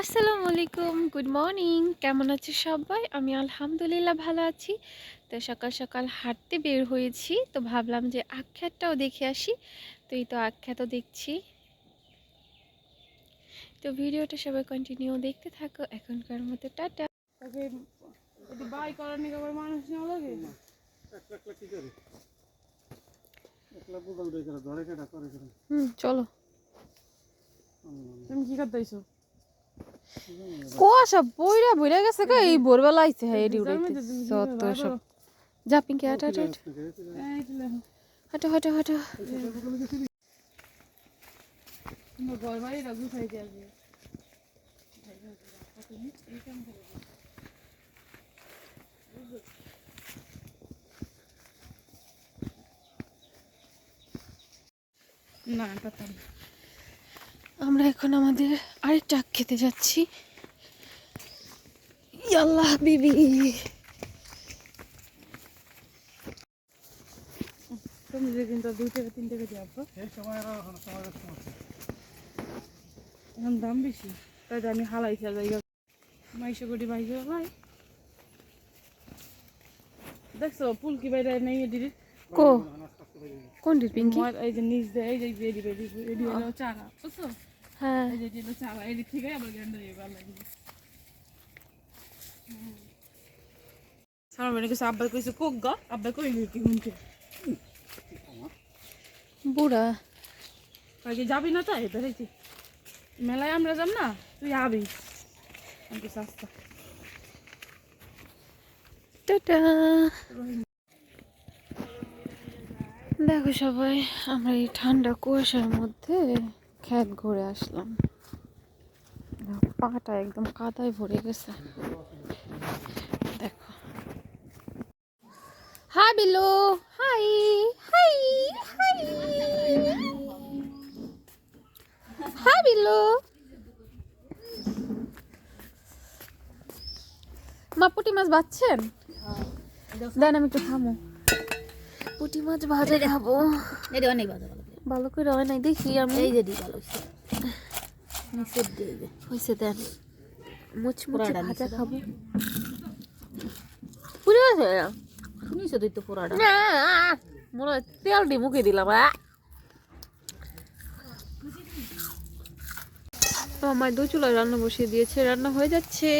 আসসালামু আলাইকুম good morning কেমন আছে সবাই? আমি আলহামদুলিল্লাহ ভালো আছি। তো সকাল সকাল হাঁটতে বের হয়েছি তো ভাবলাম যে আখ্যাতটাও দেখে আসি। তো এই তো আখ্যাত দেখছি। তো ভিডিওটা সবাই কন্টিনিউ দেখতে থাকো এখনকার মতো টাটা। বাই করার নিকে আবার মানুষ নেওয়া লাগে? একলা একলা কি করে? একলা বুদল দিয়ে করে ধরে কেটা করে করে হুম চলো। তুমি কি করতে আইছো? কুয়াশা বইরা বইরা গেছে গা এই ভোরবেলা আইছে হ্যাঁ এডি উড়াইতে তো তুমি যত কীভাবে সব যা পিঙ্কি হাঁটো হাঁটো হাঁটো। হাঁটো হাঁটো না না। আমরা এখন আমাদের আরেকটা আখ খেতে যাচ্ছি। ইয়াল্লাহ বিবি। কিন্তু দুই টাকা তিন টাকা দিয়ে আসব এখন দাম বেশি তাই তো আমি আর জায়গা মাইশো কোটি বাইশো ভাই। দেখছ পুলকি বাইরে নেই এদিকে কো? কোনটির পিঙ্কি? এই যে নিচ দিয়ে এই যে এডি বেডি এডি চারা বুঝছ? হ্যাঁ। মানে কিছু কইছে কোক গা। আব্বার কই কি হুনছে? বুড়া। আগে যাবি না তাই বেড়াইছি। মেলায় আমরা যাব না তুই আবি। আমি সস্তা টাটা। দেখো সবাই আমরা এই ঠান্ডা কুয়াশার মধ্যে খ্যাত ঘুরে আসলাম। পাটা একদম কাদায় ভরে গেছে। দেখো। Hi Bilu hi hi hi. Hi Bilu মা পুটি মাছ বাচ্ছেন? দেন আমি একটু থামো। পুটি মাছ ভাজা খাব। এটা অনেক ভালো ভালো ভালো করে হয় নাই দেখি আমি। এই যে দি ভালো হচ্ছে নিচের দিয়ে হয়েছে দেন। মুচমুচে পুরাটা ভাজা নিচে খাব। গেছে শুনিছো তুই তো পোড়াটা না মনে হয় তেল দিয়ে মুখে দিলাম আমার দু চুলায় রান্না বসিয়ে দিয়েছে রান্না হয়ে যাচ্ছে।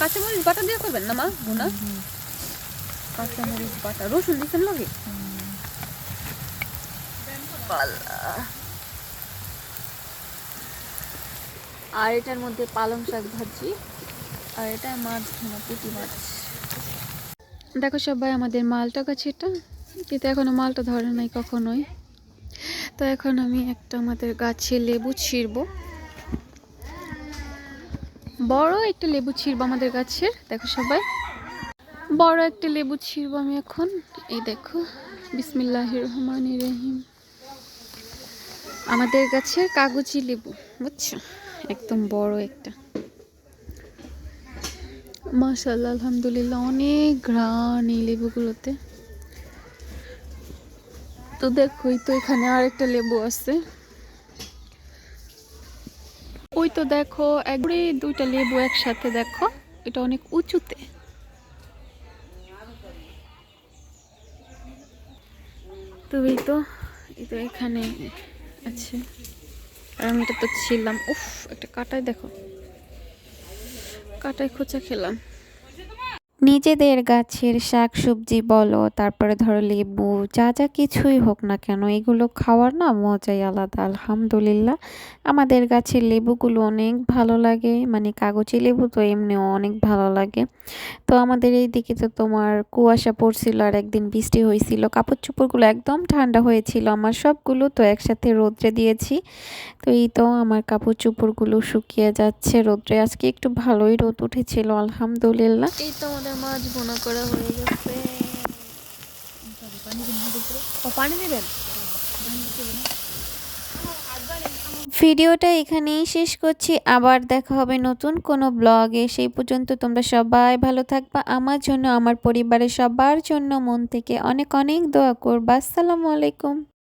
কাঁচামরিচ বাটা দিয়ে করবেন না মা ভুনা? কাঁচামরিচ বাটা রসুন দিচ্ছেন লাগে আর এটার মধ্যে পালং শাক ভাজি আর এটা মাছ ভুনা পুঁটি মাছ। দেখো সবাই আমাদের মালটা গাছ এটা কিন্তু এখনও মালটা ধরে নাই কখনোই। তো এখন আমি একটা আমাদের গাছে লেবু ছিঁড়বো। বড় একটা লেবু ছিঁড়বো আমাদের গাছের দেখো সবাই। বড় একটা লেবু ছিঁড়বো আমি এখন। এই দেখো বিসমিল্লাহ রহমান রহিম। আমাদের গাছের কাগজি লেবু, বুঝছ? একদম বড় একটা। মাশাল্লাহ আলহামদুলিল্লাহ, অনেক ঘ্রাণ এই লেবুগুলোতে। তো দেখোই তো এখানে আর একটা লেবু আছে। ওই তো দেখো একবারে দুইটা লেবু একসাথে দেখো, এটা অনেক উঁচুতে। তো এই তো এই তো এখানে আছে। আর আমি এটা তো ছিলাম, উফ, একটা কাটায় দেখো। কাটায় খোঁচা খেলাম। নিজেদের গাছের শাক সবজি বলো, তারপরে ধরো লেবু, যা যা কিছুই হোক না কেন, এগুলো খাওয়ার না মজাই আলাদা, আলহামদুলিল্লাহ। আমাদের গাছের লেবুগুলো অনেক ভালো লাগে মানে কাগজি লেবু তো এমনিও অনেক ভালো লাগে। তো আমাদের এই দিকে তো তোমার কুয়াশা পড়ছিল আর একদিন বৃষ্টি হয়েছিল, কাপড় চোপড়গুলো একদম ঠান্ডা হয়েছিল, আমার সবগুলো তো একসাথে রোদ্রে দিয়েছি। তো এই তো আমার কাপড় চোপড়গুলো শুকিয়ে যাচ্ছে রোদ্রে, আজকে একটু ভালোই রোদ উঠেছিল, আলহামদুলিল্লাহ। এই তো আমাদের মাছ করা হয়ে গেছে। ও পানি দিবেন? ভিডিওটা এখানেই শেষ করছি। আবার দেখা হবে নতুন কোনো ব্লগে। সেই পর্যন্ত তোমরা সবাই ভালো থাকবা। আমার জন্য আমার পরিবারের সবার জন্য মন থেকে অনেক অনেক দোয়া করবা। আসসালামু আলাইকুম।